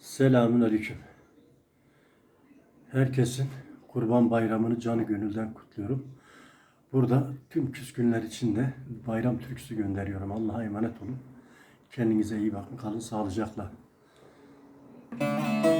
Selamun Aleyküm. Herkesin Kurban Bayramı'nı canı gönülden kutluyorum. Burada tüm küskünler için de bayram türküsü gönderiyorum. Allah'a emanet olun. Kendinize iyi bakın. Kalın sağlıcakla. Müzik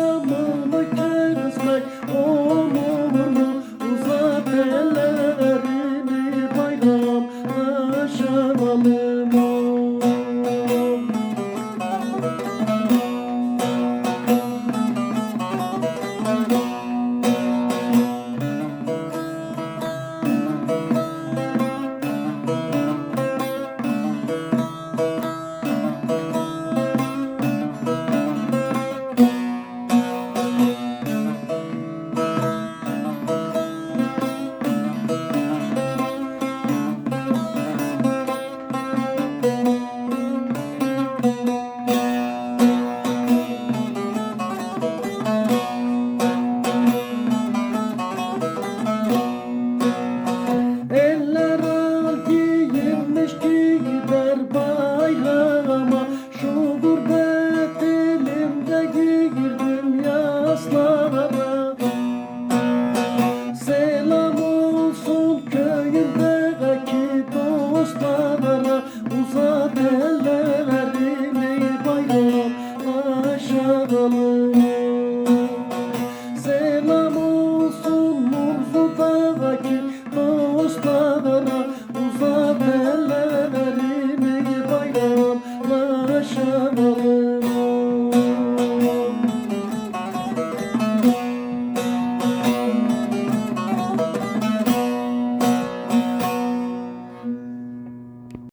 uzak